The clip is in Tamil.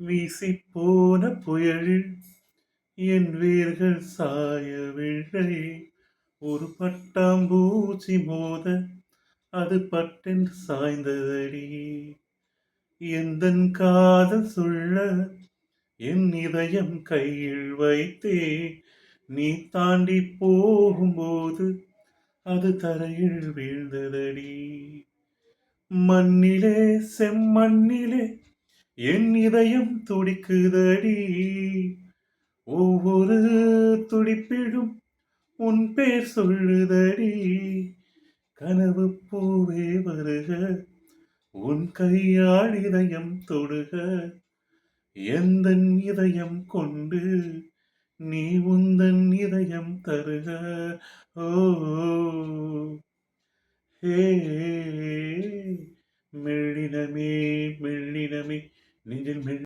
வீசிப் போன புயலில் என் வேர்கள் சாயவில்லை. ஒரு பட்டாம்பூச்சி மோத அது பட்டென்று சாய்ந்ததடி. எந்த காதல் சொல்ல என் இதயம் கையில் வைத்தே நீ தாண்டி போகும்போது அது தரையில் வீழ்ந்ததடி. மண்ணிலே செம்மண்ணிலே என் இதயம் துடிக்குதடி. ஒவ்வொரு துடிப்பிடும் உன் பேர் சொல்லுதடி. கனவு பூவே வருக உன் கையால் இதயம் தொடுக. எந்த இதயம் கொண்டு நீ உந்தன் இதயம் தருக? ஓ ஹே மெல்லினமே மெல்லினமே. नींजिल मिल